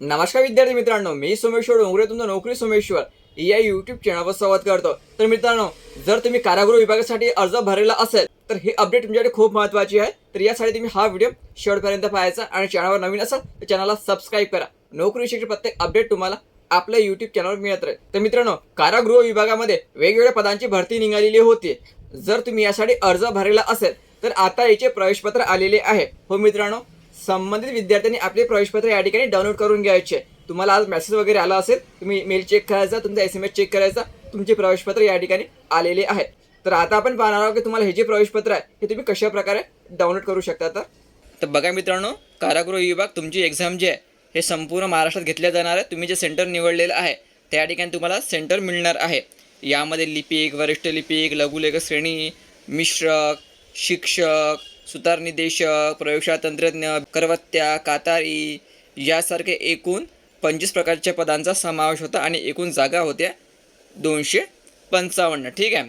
नमस्कार विद्यार्थी मित्रांनो मी सोमेश्वर डोंगरे तुमचं नोकरी सोमेश्वर. या युट्यूब चॅनलवर संवाद करतो. तर मित्रांनो जर तुम्ही कारागृह विभागासाठी अर्ज भरलेला असेल तर हे अपडेट तुमच्यासाठी खूप महत्त्वाची आहे. तर यासाठी तुम्ही हा व्हिडिओ शेवटपर्यंत पाहायचा आणि चॅनलवर नवीन असाल तर चॅनलला सबस्क्राईब करा. नोकरीविषयी प्रत्येक अपडेट तुम्हाला आपल्या युट्यूब चॅनलवर मिळत राहील. तर मित्रांनो कारागृह विभागामध्ये वेगवेगळ्या पदांची भरती निघालेली होती. जर तुम्ही यासाठी अर्ज भरलेला असेल तर आता याचे प्रवेशपत्र आलेले आहे. हो मित्रांनो संबंधित विद्यार्थ्यांनी आपले प्रवेशपत्र या ठिकाणी डाउनलोड करून घ्यायचे. तुम्हाला आज मेसेज वगैरे आला असेल तुम्ही मेल चेक करायचा तुमचा एस एम एस चेक करायचा तुमचे प्रवेशपत्र या ठिकाणी आलेले आहेत. तर आता आपण पाहणार आहोत की तुम्हाला हे जे प्रवेशपत्र आहे हे तुम्ही कशा प्रकारे डाउनलोड करू शकता तर तर बघा मित्रांनो कारागृह विभाग तुमची एक्झाम जी आहे हे संपूर्ण महाराष्ट्रात घेतल्या जाणार आहे. तुम्ही जे सेंटर निवडलेलं आहे त्या ठिकाणी तुम्हाला सेंटर मिळणार आहे. यामध्ये लिपिक वरिष्ठ लिपिक लघुलेख श्रेणी मिश्रक शिक्षक सुतार निदेशक प्रयोगशाळा तंत्रज्ञ करवत्या कातारी यासारखे एकूण पंचवीस प्रकारच्या पदांचा समावेश होता आणि एकूण जागा होत्या दोनशे पंचावन्न. ठीक आहे?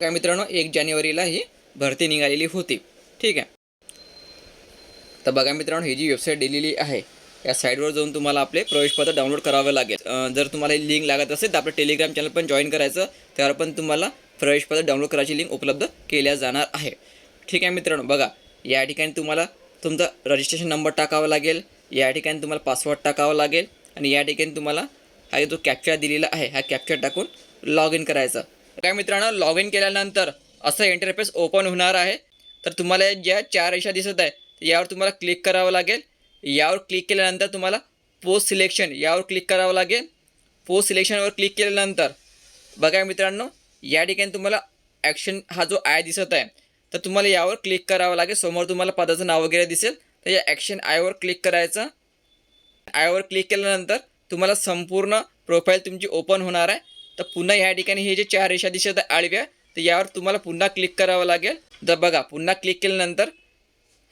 काय मित्रांनो एक जानेवारीला ही भरती निघालेली होती. ठीक आहे? तर बघा मित्रांनो ही जी वेबसाईट दिलेली आहे या साईटवर जाऊन तुम्हाला आपले प्रवेशपत्र डाउनलोड करावं लागेल. जर तुम्हाला ही लिंक लागत असेल तर आपलं टेलिग्राम चॅनल पण जॉईन करायचं त्यावर पण तुम्हाला प्रवेशपत्र डाउनलोड करायची लिंक उपलब्ध केल्या जाणार आहे. ठीक आहे मित्रांनो बघा या ठिकाणी तुम्हाला तुमचा रजिस्ट्रेशन नंबर टाकावा लागेल या ठिकाणी तुम्हाला पासवर्ड टाकावा लागेल आणि या ठिकाणी तुम्हाला हा जो कॅप्चर दिलेला आहे हा कॅप्चर टाकून लॉग इन करायचं. काय मित्रांनो लॉग इन केल्यानंतर असं इंटरफेस ओपन होणार आहे. तर तुम्हाला ज्या चार रेषा दिसत आहे यावर तुम्हाला क्लिक करावं लागेल. यावर क्लिक केल्यानंतर तुम्हाला पोस्ट सिलेक्शन यावर क्लिक करावं लागेल. पोस्ट सिलेक्शनवर क्लिक केल्यानंतर बघा मित्रांनो या ठिकाणी तुम्हाला ॲक्शन हा जो आय दिसत आहे तर तुम्हाला यावर क्लिक करावं लागेल. समोर तुम्हाला पदाचं नाव वगैरे दिसेल. तर या ॲक्शन आयवर क्लिक करायचं. आयवर क्लिक केल्यानंतर तुम्हाला संपूर्ण प्रोफाईल तुमची ओपन होणार आहे. तर पुन्हा ह्या ठिकाणी हे जे चार रेषा दिसत आहे आडव्या तर यावर तुम्हाला पुन्हा क्लिक करावं लागेल. तर बघा पुन्हा क्लिक केल्यानंतर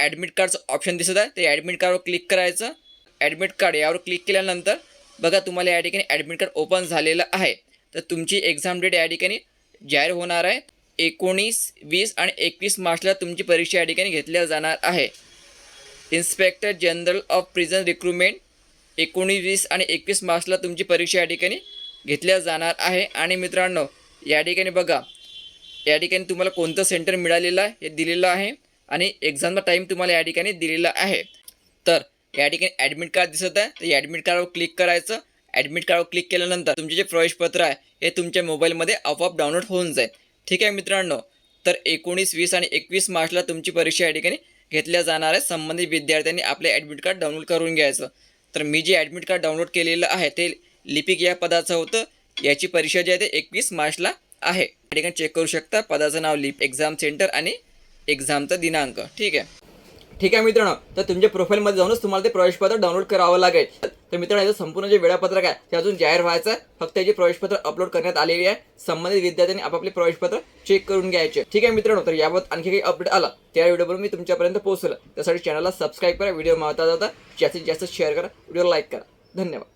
ॲडमिट कार्डचं ऑप्शन दिसत आहे. ते ॲडमिट कार्डवर क्लिक करायचं. ॲडमिट कार्ड यावर क्लिक केल्यानंतर बघा तुम्हाला या ठिकाणी ॲडमिट कार्ड ओपन झालेलं आहे. तर तुमची एक्झाम डेट या ठिकाणी जाहीर होणार आहे. एकोणीस वीस आणि एकवीस मार्चला तुमची परीक्षा या ठिकाणी घेतल्या जाणार आहे. Inspector general of prison recruitment एकोणीस वीस आणि एकवीस मार्चला तुमची परीक्षा या ठिकाणी घेतल्या जाणार आहे. आणि मित्रांनो या ठिकाणी बघा या ठिकाणी तुम्हाला कोणतं सेंटर मिळालेलं आहे हे दिलेलं आहे आणि एक्झामचा टाईम तुम्हाला या ठिकाणी दिलेला आहे. तर या ठिकाणी ॲडमिट कार्ड दिसत आहे. तर या ॲडमिट कार्डवर क्लिक करायचं. ॲडमिट कार्डवर क्लिक केल्यानंतर तुमचे जे प्रवेशपत्र आहे हे तुमच्या मोबाईलमध्ये आपोआप डाउनलोड होऊन जाईल. ठीक आहे मित्रांनो तर एकोणीस वीस आणि एकवीस मार्चला तुमची परीक्षा या ठिकाणी घेतल्या जाणार आहे. संबंधित विद्यार्थ्यांनी आपले ॲडमिट कार्ड डाउनलोड करून घ्यायचं. तर मी जे ॲडमिट कार्ड डाउनलोड केलेलं आहे ते लिपिक या पदाचं होतं. याची परीक्षा जी आहे ते एकवीस मार्चला आहे. या ठिकाणी चेक करू शकता. पदाचं नाव लिप एक्झाम सेंटर आणि एक्झामचा दिनांक. ठीक आहे. ठीक आहे मित्रांनो तर तुमच्या प्रोफाईलमध्ये जाऊनच तुम्हाला ते प्रवेशपत्र डाउनलोड करावं लागेल. तर मित्रांनो याचं संपूर्ण जे वेळापत्रक आहे ते अजून जाहीर व्हायचं आहे. फक्त याची प्रवेशपत्र अपलोड करण्यात आलेली आहे. संबंधित विद्यार्थ्यांनी आपापले प्रवेशपत्र चेक करून घ्यायचे. ठीक आहे मित्रांनो तर याबाबत आणखी काही अपडेट आला त्या व्हिडिओवर मी तुमच्यापर्यंत पोहोचलं. त्यासाठी चॅनलला सबस्क्राईब करा व्हिडिओ महत्त्वाचा होता. जास्तीत जास्त शेअर करा व्हिडिओ लाईक करा. धन्यवाद.